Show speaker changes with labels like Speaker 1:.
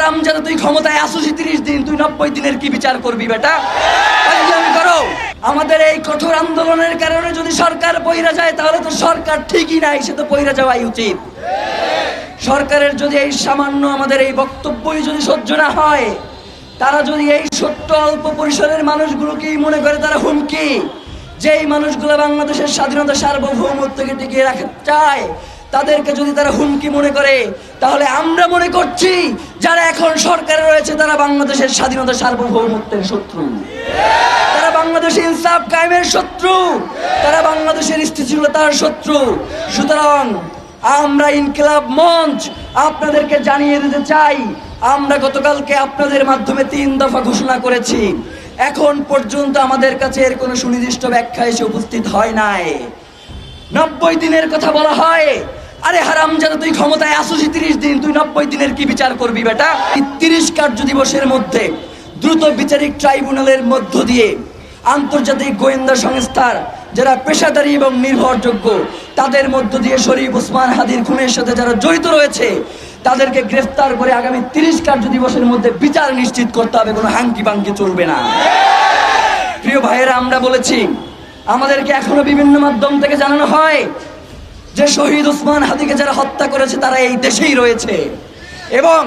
Speaker 1: হারাম যারা তুই ক্ষমতায় তিরিশ দিন, তুই নব্বই দিনের কি বিচার করবি বেটা? করো? আমাদের এই কঠোর আন্দোলনের কারণে যদি সরকার পইরা যায়, তাহলে তো সরকার ঠিকই নাই, সে তো পইরা যাওয়াই উচিত। সরকারের যদি এই সামান্য আমাদের এই বক্তব্যই যদি সহ্য না হয়, তারা যদি এই ছোট্ট অল্প পরিসরের মানুষগুলোকেই মনে করে তারা হুমকি, যেই মানুষগুলো বাংলাদেশের স্বাধীনতা সার্বভৌমত্বকে টিকিয়ে রাখতে চায় তাদেরকে যদি তারা হুমকি মনে করে, তাহলে আমরা মনে করছি যারা এখন সরকারে রয়েছে, তারা বাংলাদেশের স্বাধীনতা সার্বভৌমত্বের শত্রু। তারা বাংলাদেশের ইনসাফ কায়েমের শত্রু। তারা বাংলাদেশের স্থিতিশীলতার শত্রু। সুতরাং আমরা ইনকিলাব মঞ্চ আপনাদেরকে জানিয়ে দিতে চাই, আমরা গতকালকে আপনাদের মাধ্যমে তিন দফা ঘোষণা করেছি। এখন পর্যন্ত আমাদের কাছে এর কোনো সুনির্দিষ্ট ব্যাখ্যা এসে উপস্থিত হয় নাই। নব্বই দিনের কথা বলা হয় আরে হারাম যারা তুই ক্ষমতায় আসুছি তিরিশ দিন, তুই নব্বই দিনের কি বিচার করবি বেটা? তিরিশ কার্য দিবসের মধ্যে দ্রুত বিচারিক ট্রাইব্যুনালের মধ্য দিয়ে আন্তর্জাতিক গোয়েন্দা সংস্থার যারা পেশাদারী এবং নির্ভরযোগ্য, তাদের মধ্য দিয়ে শরীফ ওসমান হাদির খুনের সাথে যারা জড়িত রয়েছে, তাদেরকে গ্রেফতার করে আগামী তিরিশ কার্য দিবসের মধ্যে বিচার নিশ্চিত করতে হবে। কোনো হাঙ্কি পাঙ্কি চলবে না। প্রিয় ভাইয়েরা, আমরা বলেছি, আমাদেরকে এখনও বিভিন্ন মাধ্যম থেকে জানানো হয় যে শহীদ উসমান হাদিকে যারা হত্যা করেছে তারা এই দেশেই রয়েছে। এবং